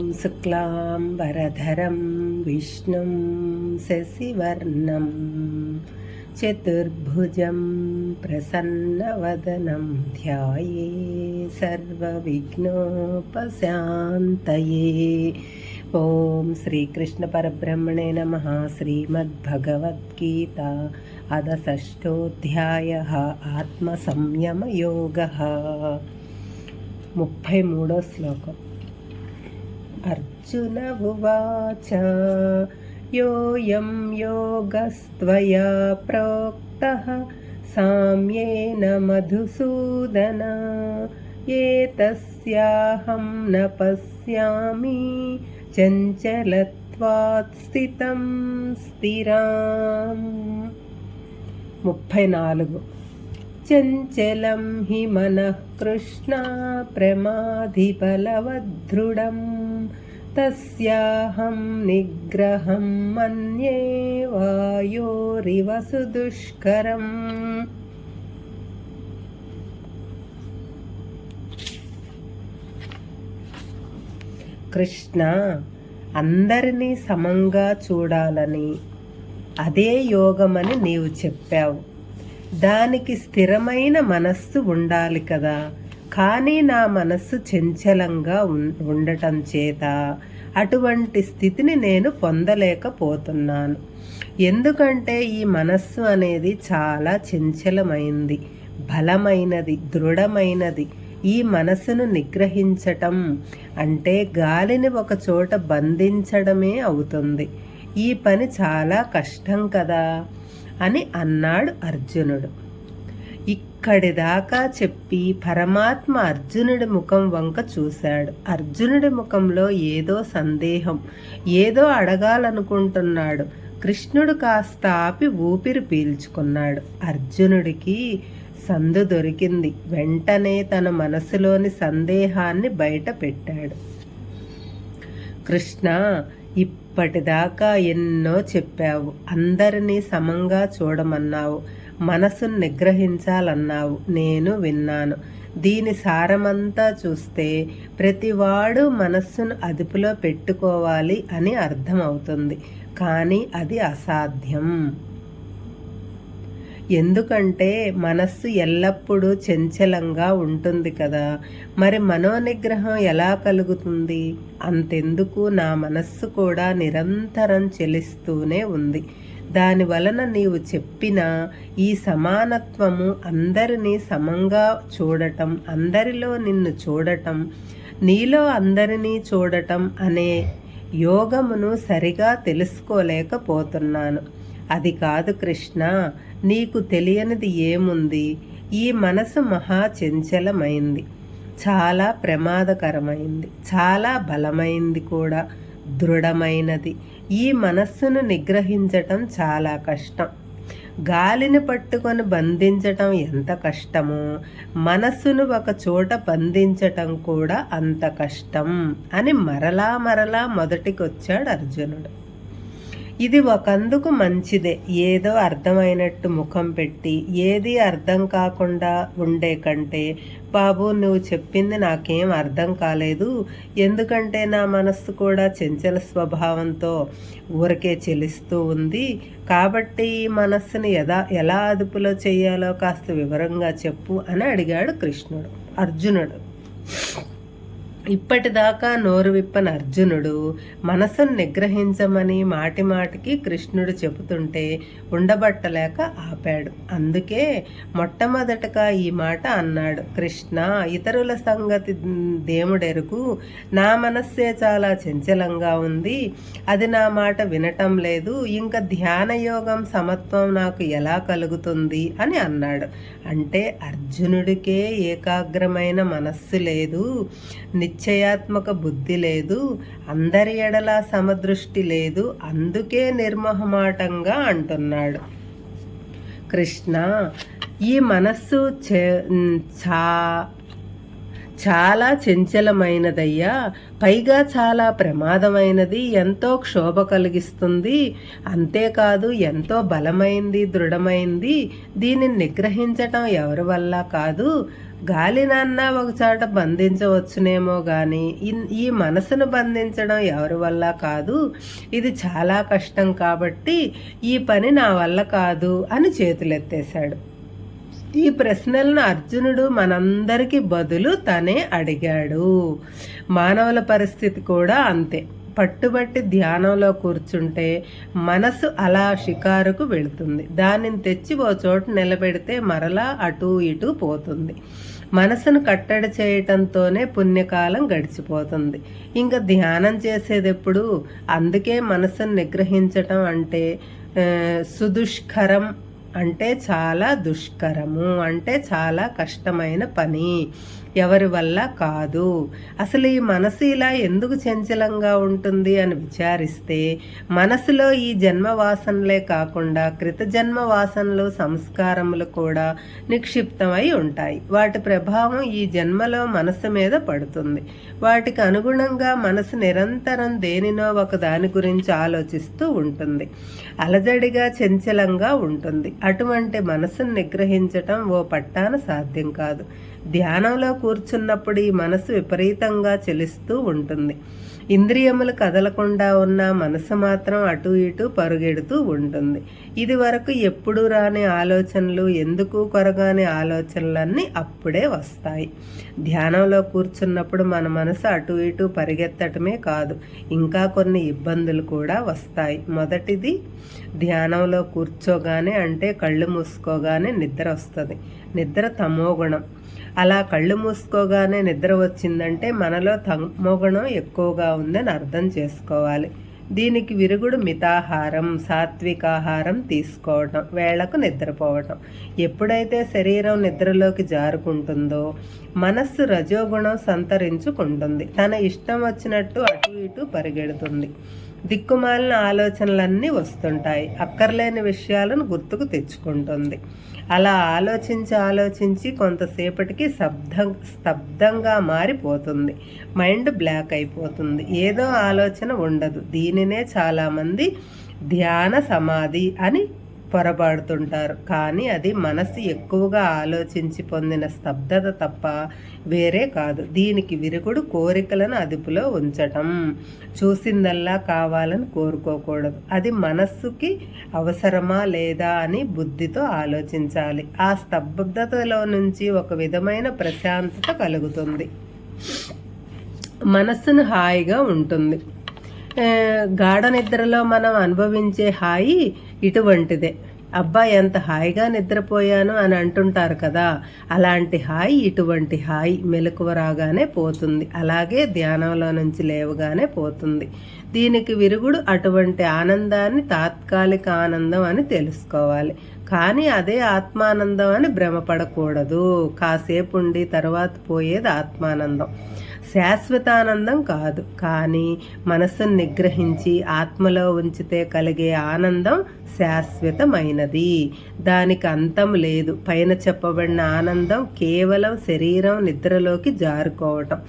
ॐ शुक्लाम्बरधरं विष्णुं शशिवर्णं चतुर्भुजं प्रसन्नवदनं ध्याये सर्वविघ्नोपशान्तये ॐ श्रीकृष्णपरब्रह्मणे नमः श्रीमद्भगवद्गीता अदषष्ठोऽध्यायः आत्मसंयमयोगः ముప్పై మూడో శ్లోకం అర్జున ఉవాచ యోయం యోగస్త్వయా ప్రోక్త సామ్యేన మధుసూదన. ఏతస్యాహం న పశ్యామి చంచలత్వాత్ స్థితం స్థిరాం. ముప్పై నాలుగు. చంచలం హి మనః కృష్ణ ప్రమాధిబలవదృఢం తస్యాహం నిగ్రహం మన్యే వాయోరివ సుదుష్కరం. కృష్ణ అందరినీ సమంగా చూడాలని అదే యోగమని నీవు చెప్పావు. దానికి స్థిరమైన మనస్సు ఉండాలి కదా. కానీ నా మనస్సు చంచలంగా ఉండటం చేత అటువంటి స్థితిని నేను పొందలేకపోతున్నాను. ఎందుకంటే ఈ మనస్సు అనేది చాలా చంచలమైంది బలమైనది దృఢమైనది. ఈ మనసును నిగ్రహించటం అంటే గాలిని ఒక చోట బంధించడమే అవుతుంది. ఈ పని చాలా కష్టం కదా. అని అన్నాడు అర్జునుడు. ఇక్కడి దాకా చెప్పి పరమాత్మ అర్జునుడి ముఖం వంక చూశాడు. అర్జునుడి ముఖంలో ఏదో సందేహం ఏదో అడగాలనుకుంటున్నాడు. కృష్ణుడు కాస్త ఆపి ఊపిరి పీల్చుకున్నాడు. అర్జునుడికి సందు దొరికింది. వెంటనే తన మనసులోని సందేహాన్ని బయట పెట్టాడు. కృష్ణ ఇప్పటిదాకా ఎన్నో చెప్పావు. అందరినీ సమంగా చూడమన్నావు. మనసును నిగ్రహించాలన్నావు. నేను విన్నాను. దీని సారమంతా చూస్తే ప్రతివాడు మనస్సును అదుపులో పెట్టుకోవాలి అని అర్థమవుతుంది. కానీ అది అసాధ్యం. ఎందుకంటే మనస్సు ఎల్లప్పుడూ చంచలంగా ఉంటుంది కదా. మరి మనోనిగ్రహం ఎలా కలుగుతుంది? అంతెందుకు నా మనస్సు కూడా నిరంతరం చెలిస్తూనే ఉంది. దాని వలన నీవు చెప్పిన ఈ సమానత్వము అందరినీ సమంగా చూడటం అందరిలో నిన్ను చూడటం నీలో అందరినీ చూడటం అనే యోగమును సరిగా తెలుసుకోలేకపోతున్నాను. అది కాదు కృష్ణ నీకు తెలియనిది ఏముంది? ఈ మనసు మహా చంచలమైంది. చాలా ప్రమాదకరమైంది. చాలా బలమైంది కూడా. దృఢమైనది. ఈ మనస్సును నిగ్రహించటం చాలా కష్టం. గాలిని పట్టుకొని బంధించటం ఎంత కష్టమో మనస్సును ఒక చోట బంధించటం కూడా అంత కష్టం అని మరలా మరలా మొదటికొచ్చాడు అర్జునుడు. ఇది ఒకందుకు మంచిదే. ఏదో అర్థమైనట్టు ముఖం పెట్టి ఏది అర్థం కాకుండా ఉండే కంటే బాబు నువ్వు చెప్పింది నాకేం అర్థం కాలేదు. ఎందుకంటే నా మనస్సు కూడా చెంచల స్వభావంతో ఊరికే చెలిస్తూ ఉంది. కాబట్టి ఈ మనస్సుని ఎలా ఎలా అదుపులో చేయాలో కాస్త వివరంగా చెప్పు అని అడిగాడు కృష్ణుడు అర్జునుడు. ఇప్పటిదాకా నోరు విప్పని అర్జునుడు మనసును నిగ్రహించమని మాటి మాటికి కృష్ణుడు చెబుతుంటే ఉండబట్టలేక ఆపాడు. అందుకే మొట్టమొదటగా ఈ మాట అన్నాడు. కృష్ణ ఇతరుల సంగతి దేముడెరుకు నా మనస్సే చాలా చంచలంగా ఉంది. అది నా మాట వినటం లేదు. ఇంకా ధ్యాన యోగం సమత్వం నాకు ఎలా కలుగుతుంది అని అన్నాడు. అంటే అర్జునుడికే ఏకాగ్రమైన మనస్సు లేదు. నిశ్చయాత్మక బుద్ధి లేదు అందరి ఎడల సమదృష్టి లేదు అందుకే నిర్మహమాటంగా అంటున్నాడు. కృష్ణ ఈ మనస్సు చా చాలా చంచలమైనదయ్యా. పైగా చాలా ప్రమాదమైనది ఎంతో క్షోభ కలిగిస్తుంది. అంతేకాదు ఎంతో బలమైంది దృఢమైంది. దీనిని నిగ్రహించటం ఎవరి వల్ల కాదు. గాలినన్నా ఒకచాట బంధించవచ్చునేమో కానీ ఈ మనసును బంధించడం ఎవరి వల్ల కాదు. ఇది చాలా కష్టం కాబట్టి ఈ పని నా వల్ల కాదు అని చేతులెత్తేశాడు. ఈ ప్రశ్నలను అర్జునుడు మనందరికి బదులు తనే అడిగాడు. మానవుల పరిస్థితి కూడా అంతే. పట్టుబట్టి ధ్యానంలో కూర్చుంటే మనసు అలా షికారుకు వెళుతుంది. దానిని తెచ్చి ఓ చోటు నిలబెడితే మరలా అటు ఇటు పోతుంది. మనసును కట్టడి చేయటంతోనే పుణ్యకాలం గడిచిపోతుంది. ఇంకా ధ్యానం చేసేది ఎప్పుడు అందుకే మనసును నిగ్రహించటం అంటే సుదుష్కరం అంటే చాలా దుష్కరము అంటే చాలా కష్టమైన పని. ఎవరి వల్ల కాదు. అసలు ఈ మనసు ఇలా ఎందుకు చంచలంగా ఉంటుంది అని విచారిస్తే మనసులో ఈ జన్మ వాసనలే కాకుండా కృత జన్మ వాసనలు సంస్కారములు కూడా నిక్షిప్తమై ఉంటాయి. వాటి ప్రభావం ఈ జన్మలో మనసు మీద పడుతుంది. వాటికి అనుగుణంగా మనసు నిరంతరం దేనినో ఒక దాని గురించి ఆలోచిస్తూ ఉంటుంది. అలజడిగా చంచలంగా ఉంటుంది. అటువంటి మనసును నిగ్రహించటం ఓ పట్టాన సాధ్యం కాదు. ధ్యానంలో కూర్చున్నప్పుడు ఈ మనసు విపరీతంగా చెలిస్తూ ఉంటుంది. ఇంద్రియములు కదలకుండా ఉన్న మనసు మాత్రం అటు ఇటు పరుగెడుతూ ఉంటుంది. ఇది వరకు ఎప్పుడు రాని ఆలోచనలు ఎందుకు కొరగాని ఆలోచనలన్నీ అప్పుడే వస్తాయి. ధ్యానంలో కూర్చున్నప్పుడు మన మనసు అటు ఇటు పరిగెత్తటమే కాదు ఇంకా కొన్ని ఇబ్బందులు కూడా వస్తాయి. మొదటిది ధ్యానంలో కూర్చోగానే అంటే కళ్ళు మూసుకోగానే నిద్ర వస్తుంది. నిద్ర తమోగుణం అలా కళ్ళు మూసుకోగానే నిద్ర వచ్చిందంటే మనలో తమోగుణం ఎక్కువగా ఉందని అర్థం చేసుకోవాలి. దీనికి విరుగుడు మితాహారం సాత్వికాహారం తీసుకోవడం వేళకు నిద్రపోవటం. ఎప్పుడైతే శరీరం నిద్రలోకి జారుకుంటుందో మనస్సు రజోగుణం సంతరించుకుంటుంది. తన ఇష్టం వచ్చినట్టు అటు ఇటు పరిగెడుతుంది. దిక్కుమాలిన ఆలోచనలన్నీ వస్తుంటాయి. అక్కర్లేని విషయాలను గుర్తుకు తెచ్చుకుంటుంది. అలా ఆలోచించి ఆలోచించి కొంతసేపటికి శబ్దం స్తబ్దంగా మారిపోతుంది. మైండ్ బ్లాక్ అయిపోతుంది. ఏదో ఆలోచన ఉండదు. దీనినే చాలామంది ధ్యాన సమాధి అని పొరపాడుతుంటారు కానీ అది మనసు ఎక్కువగా ఆలోచించి పొందిన స్తబ్దత తప్ప వేరే కాదు. దీనికి విరుగుడు కోరికలను అదుపులో ఉంచటం. చూసిందల్లా కావాలని కోరుకోకూడదు. అది మనస్సుకి అవసరమా లేదా అని బుద్ధితో ఆలోచించాలి. ఆ స్తబ్దతలో నుంచి ఒక విధమైన ప్రశాంతత కలుగుతుంది. మనస్సును హాయిగా ఉంటుంది. గాఢ నిద్రలో మనం అనుభవించే హాయి ఇటువంటిదే. అబ్బా ఎంత హాయిగా నిద్రపోయాను అని అంటుంటారు కదా. అలాంటి హాయి ఇటువంటి హాయి మెలకువ రాగానే పోతుంది. అలాగే ధ్యానంలో నుంచి లేవగానే పోతుంది. దీనికి విరుగుడు అటువంటి ఆనందాన్ని తాత్కాలిక ఆనందం అని తెలుసుకోవాలి. కానీ అదే ఆత్మానందం అని భ్రమపడకూడదు. కాసేపు ఉండి తర్వాత పోయేది ఆత్మానందం. శాశ్వతానందం కాదు. కానీ మనస్సును నిగ్రహించి ఆత్మలో ఉంచితే కలిగే ఆనందం శాశ్వతమైనది. దానికి అంతం లేదు. పైన చెప్పబడిన ఆనందం కేవలం శరీరం నిద్రలోకి జారుకోవటం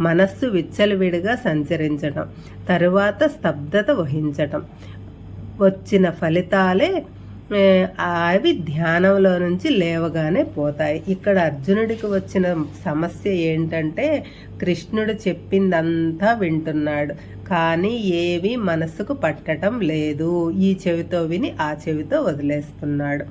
మనస్సు విచ్చలవిడిగా సంచరించటం తరువాత స్తబ్దత వహించటం. వచ్చిన ఫలితాలే అవి ధ్యానంలో నుంచి లేవగానే పోతాయి. ఇక్కడ అర్జునుడికి వచ్చిన సమస్య ఏంటంటే కృష్ణుడు చెప్పిందంతా వింటున్నాడు. కానీ ఏవి మనసుకు పట్టడం లేదు. ఈ చెవితో విని ఆ చెవితో వదిలేస్తున్నాడు.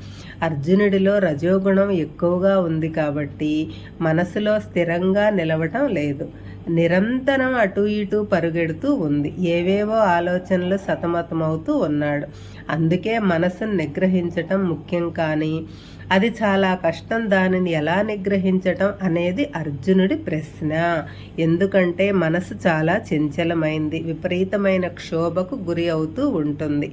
అర్జునుడిలో రజోగుణం ఎక్కువగా ఉంది కాబట్టి మనసులో స్థిరంగా నిలవటం లేదు. నిరంతరం అటు ఇటు పరుగెడుతూ ఉంది. ఏవేవో ఆలోచనలు సతమతమవుతూ ఉన్నాడు. అందుకే మనసును నిగ్రహించటం ముఖ్యం కానీ అది చాలా కష్టం దానిని ఎలా నిగ్రహించటం అనేది అర్జునుడి ప్రశ్న. ఎందుకంటే మనసు చాలా చంచలమైంది విపరీతమైన క్షోభకు గురి అవుతూ ఉంటుంది.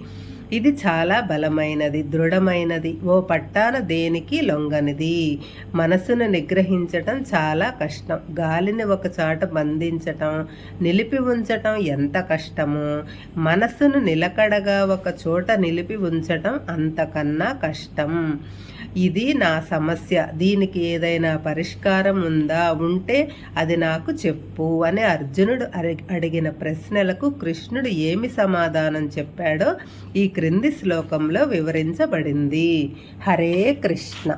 ఇది చాలా బలమైనది దృఢమైనది. ఓ పట్టాన దేనికి లొంగనిది? మనసును నిగ్రహించటం చాలా కష్టం. గాలిని ఒక చాట బంధించటం నిలిపి ఉంచటం ఎంత కష్టమో మనసును నిలకడగా ఒక చోట నిలిపి ఉంచటం అంతకన్నా కష్టం. ఇది నా సమస్య. దీనికి ఏదైనా పరిష్కారం ఉందా? ఉంటే అది నాకు చెప్పు అని అర్జునుడు అడిగిన ప్రశ్నలకు కృష్ణుడు ఏమి సమాధానం చెప్పాడో ఈ క్రింది శ్లోకంలో వివరించబడింది. హరే కృష్ణ.